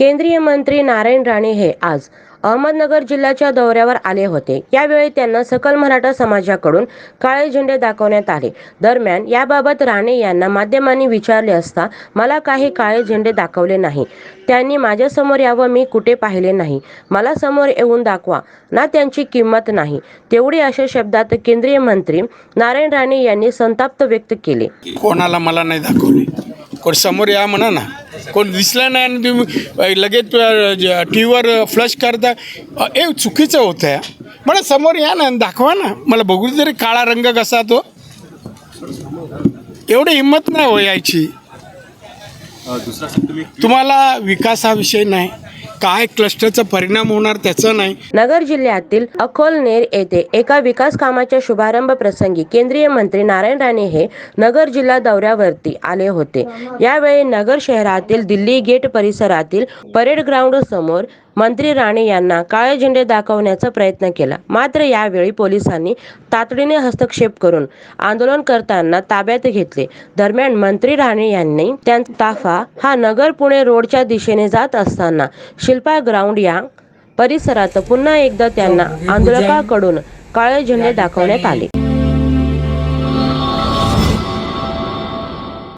केंद्रीय मंत्री नारायण राणे हे आज अहमदनगर जिल्ह्याच्या दौऱ्यावर आले होते. यावेळी त्यांना सकल मराठा समाजाकडून काळे झेंडे दाखवण्यात आले. दरम्यान याबाबत राणे यांना माध्यमांनी विचारले असता मला काही काळे झेंडे दाखवले नाही. त्यांनी माझ्यासमोर यावं मी कुठे पाहिले नाही. मला समोर येऊन दाखवा. ना त्यांची किंमत नाही. तेवढी अशा शब्दात केंद्रीय मंत्री नारायण राणे यांनी संताप्त व्यक्त केले. कोणाला मला नाही दाखवले. कोण समोर या म्हणा ना. कोण दिसलं नाही आणि तुम्ही लगेच टी व्हीवर फ्लश करता. हे चुकीचं होतं आहे मला समोर या ना दाखवा ना. मला बघू तरी काळा रंग कसा तो. एवढी हिंमत नाही हो यायची. तुम्हाला विकास हा विषय नाही. काय क्लस्टरचा परिणाम होणार त्याचं नाही. नगर जिल्ह्यातील अकोलनेर येथे एका विकास कामाच्या शुभारंभ प्रसंगी केंद्रीय मंत्री नारायण राणे हे नगर जिल्हा दौऱ्यावरती आले होते. यावेळी नगर शहरातील दिल्ली गेट परिसरातील परेड ग्राउंड समोर मंत्री राणे यांना काळे झेंडे दाखवण्याचा प्रयत्न केला. मात्र यावेळी पोलिसांनी तातडीने हस्तक्षेप करून आंदोलन करताना ताब्यात घेतले. दरम्यान मंत्री राणे यांनी त्यांचा ताफा हा नगर पुणे रोडच्या दिशेने जात असताना शिल्पा ग्राउंड या परिसरात पुन्हा एकदा त्यांना आंदोलकाकडून काळे झेंडे दाखवण्यात आले.